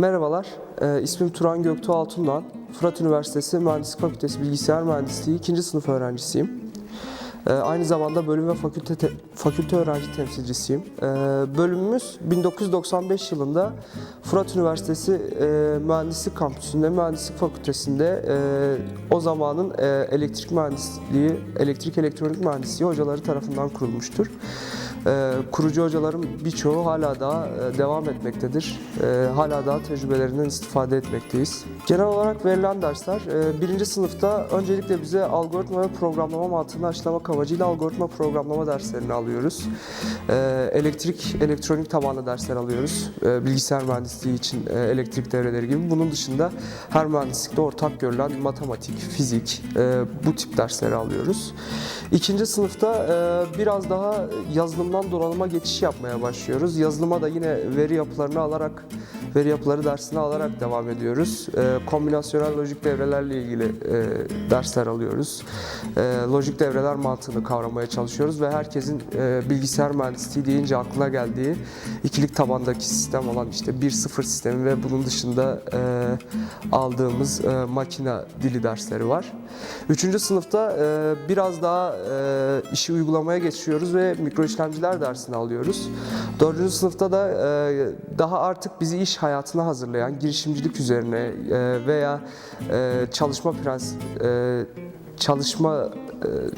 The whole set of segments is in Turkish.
Merhabalar, e, ismim Turan Göktuğ Altun'dan. Fırat Üniversitesi Mühendislik Fakültesi Bilgisayar Mühendisliği 2. sınıf öğrencisiyim. E, aynı zamanda bölüm ve fakülte, te- fakülte öğrenci temsilcisiyim. E, bölümümüz 1995 yılında Fırat Üniversitesi e, Mühendislik Kampüsü'nde, Mühendislik Fakültesi'nde e, o zamanın e, elektrik mühendisliği, elektrik elektronik mühendisliği hocaları tarafından kurulmuştur. Ee, kurucu hocaların birçoğu hala daha e, devam etmektedir. Ee, hala daha tecrübelerinden istifade etmekteyiz. Genel olarak verilen dersler e, birinci sınıfta öncelikle bize algoritma ve programlama mantığını aşılamak amacıyla algoritma programlama derslerini alıyoruz. Ee, elektrik, elektronik tabanlı dersler alıyoruz. Bilgisayar mühendisliği için e, elektrik devreleri gibi. Bunun dışında her mühendislikte ortak görülen matematik, fizik bu tip dersleri alıyoruz. İkinci sınıfta biraz daha yazılımdan donanıma geçiş yapmaya başlıyoruz. Yazılıma da yine veri yapılarını alarak, veri yapıları dersini alarak devam ediyoruz. E, kombinasyonel lojik devrelerle ilgili e, dersler alıyoruz. E, lojik devreler mantığını kavramaya çalışıyoruz ve herkesin e, bilgisayar mühendisliği deyince aklına geldiği ikilik tabandaki sistem olan işte 1-0 sistemi ve bunun dışında e, aldığımız e, makine dili dersleri var. Üçüncü sınıfta e, biraz daha e, işi uygulamaya geçiyoruz ve mikro işlemciler dersini alıyoruz. Dördüncü sınıfta da e, daha artık bizi iş hayatına hazırlayan girişimcilik üzerine e, veya e, çalışma prensip e, çalışma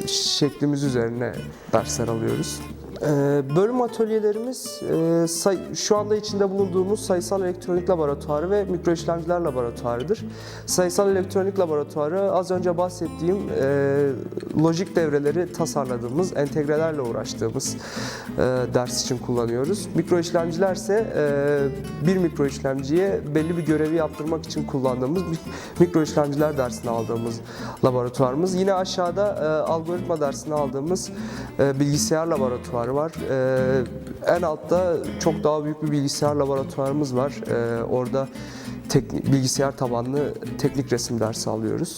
şeklimiz üzerine dersler alıyoruz. Ee, Bölüm atölyelerimiz e, şu anda içinde bulunduğumuz sayısal elektronik laboratuvarı ve mikro işlemciler laboratuvarıdır. Sayısal elektronik laboratuvarı az önce bahsettiğim e, lojik devreleri tasarladığımız, entegrelerle uğraştığımız e, ders için kullanıyoruz. Mikro işlemciler ise bir mikro işlemciye belli bir görevi yaptırmak için kullandığımız bir mikro işlemciler dersini aldığımız laboratuvarımız. Yine aşağıda algoritma dersini aldığımız bilgisayar laboratuvarı var. E, en altta çok daha büyük bir bilgisayar laboratuvarımız var. E, orada teknik, bilgisayar tabanlı teknik resim dersi alıyoruz.